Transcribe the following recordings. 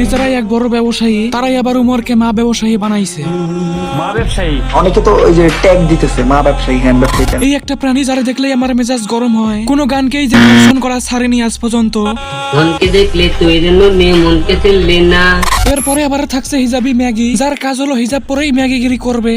নিজেরাই এক বড় ব্যবসায়ী তারাই আবার উমরকে মা ব্যবসায়ী বানাইছে। মা ব্যবসায়ী? অনেকে তো ওই যে ট্যাগ দিতেছে মা ব্যবসায়ী হ্যান্ড ব্যবসায়ী এই একটা প্রাণী যারা দেখলেই আমার মেজাজ গরম হয় কোনো গানকেই যে দর্শন করা ছাড়েনি আজ পর্যন্ত। মনকে দেখলে তুই যেন মেয়ে মনকে চিনলি না। এরপরে আবার থাকছে হিজাবি ম্যাগি যার কাজ হলো হিজাব পরেই ম্যাগিগিরি করবে।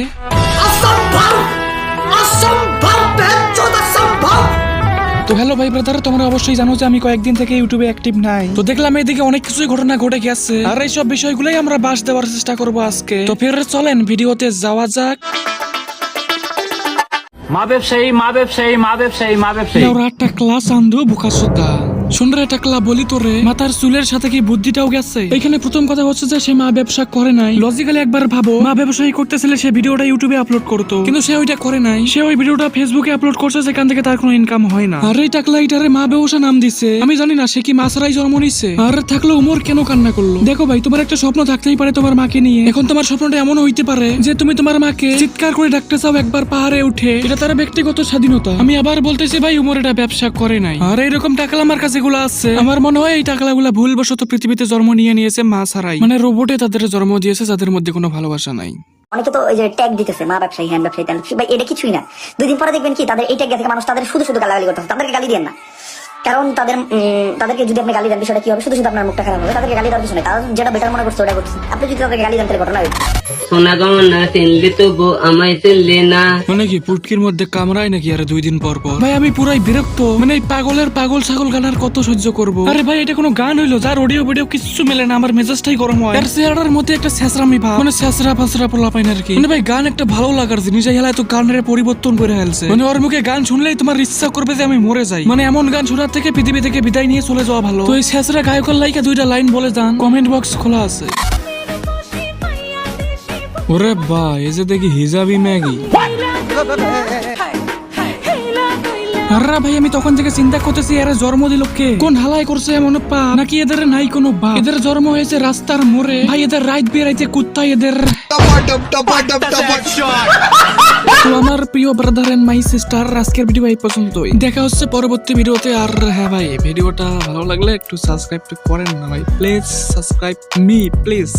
তো হ্যালো ভাই ব্রাদার তোমরা অবশ্যই জানো যে আমি কয়েকদিন থেকে ইউটিউবে অ্যাক্টিভ নাই। তো দেখলাম এদিকে অনেক কিছুই ঘটনা ঘটে গেছে। আর এইসব বিষয়গুলোই আমরা বাস দেওয়ার চেষ্টা করব আজকে। তো ফের চলেন ভিডিওতে যাওয়া যাক। মা ব্যবসায়ী মা ব্যবসায়ী মা ব্যবসায়ী মা ব্যবসায়ী। ওরা একটা ক্লাস আনদু বোকা সুদ্ধা শুনরে একটা ক্লা বলি চুলের সাথে কি বুদ্ধিটাও গেছে? এখানে প্রথম কথা হচ্ছে যে সে মা ব্যবসা করে নাই। লজিক্যালি একবার ভাবো, মা ব্যবসায়ী সে ভিডিওটা ইউটিউবে আপলোড করতো। কিন্তু সে ওইটা করে নাই। সে ওই ভিডিওটা ফেসবুকে আপলোড করছে থেকে তার কোনো ইনকাম হয় না। আর এই টাকলা এটারে মা ব্যবসা নাম দিছে। আমি জানি না, সে কি মাছরাই জন্ম নিচ্ছে আর থাকল উমর কেন কান্না করল? দেখো ভাই, তোমার একটা স্বপ্ন থাকতেই পারে তোমার মাকে নিয়ে। এখন তোমার স্বপ্নটা এমন হইতে পারে যে তুমি তোমার মাকে চিৎকার করে ডাকতে চাও একবার পাহাড়ে উঠে। এটা তার ব্যক্তিগত স্বাধীনতা। আমি আবার বলতেছি, ভাই উমর এটা ব্যবসা করে নাই। আর এরকম টাকলা আমার কাছে গুলো আছে। আমার মনে হয় এই টাকলা গুলা ভুলবশত পৃথিবীতে জন্ম নিয়ে নিয়েছে মা ছাড়াই। মানে রোবটে তাদের জন্ম দিয়েছে যাদের মধ্যে কোনো ভালোবাসা নাই। অনেকে তো ওই যে ট্যাগ দিতেছে মা ব্যবসায়ী হ্যান্ড ব্যবসায়ী ভাই এটা কিছুই না। দুদিন পরে দেখবেন কি তাদের এই ট্যাগ থেকে মানুষ তাদের শুধু শুধু গালাগালি করতে হবে তাদেরকে গালি দিয়ে না। কারণ তাদের তাদেরকে যদি আপনি গালি দেন বিষয়টা কি হবে? শুধু শুধু আপনার মুখটা খারাপ হবে। তাদেরকে গালি দেওয়ার কিছু নেই। তারা যেটা বেটার মনে করছে ওটা করছে। আপনি যদি তাদেরকে গালি দেন তাহলে ঘটনা হয়েছে সোনা গমন চিনলি তো আমায় চিনলি না। মানে কি পুটকির মধ্যে কামড়ায় নাকি আর দুই দিন পর পর? ভাই আমি পুরাই বিরক্ত। মানে এই পাগলের পাগল ছাগল গান আর কত সহ্য করব? আরে ভাই এটা কোনো গান হইল? যার অডিও ভিডিও কিছু মেলে না। আমার মেজাজটাই গরম হয়। আর চেহারার মধ্যে একটা ভাব। মানে পোলা পাই না আর কি। মানে ভাই গান একটা ভালো লাগার জিনিস। এই হেলায় তো গানের পরিবর্তন করে ফেলছে। মানে ওর মুখে গান শুনলেই তোমার ইচ্ছা করবে যে আমি মরে যাই। মানে এমন গান শোনার থেকে পৃথিবী থেকে বিদায় নিয়ে চলে যাওয়া ভালো তো এই শেষরা গায়কের লাইকা দুইটা লাইন বলে যান কমেন্ট বক্স খোলা আছে ওরে বা এই যে দেখি হিজাবি ম্যাগি আরে ভাই, আমি তখন থেকে চিন্তা করতেছি, এরা জন্ম দিল কে? কোন হালাই করছে এমন পা নাকি এদের নাই কোনো বা এদের জন্ম হয়েছে রাস্তার মোড়ে। ভাই, এদের রাইট বেরাইতে কুত্তা এদের। তো আমার প্রিয় ব্রাদার এন্ড মাই সিস্টার আজকের ভিডিও এই পর্যন্তই। দেখা হচ্ছে পরবর্তী ভিডিওতে আর হ্যাঁ ভাই ভিডিওটা ভালো লাগলে একটু সাবস্ক্রাইব করেন না ভাই। Please subscribe me please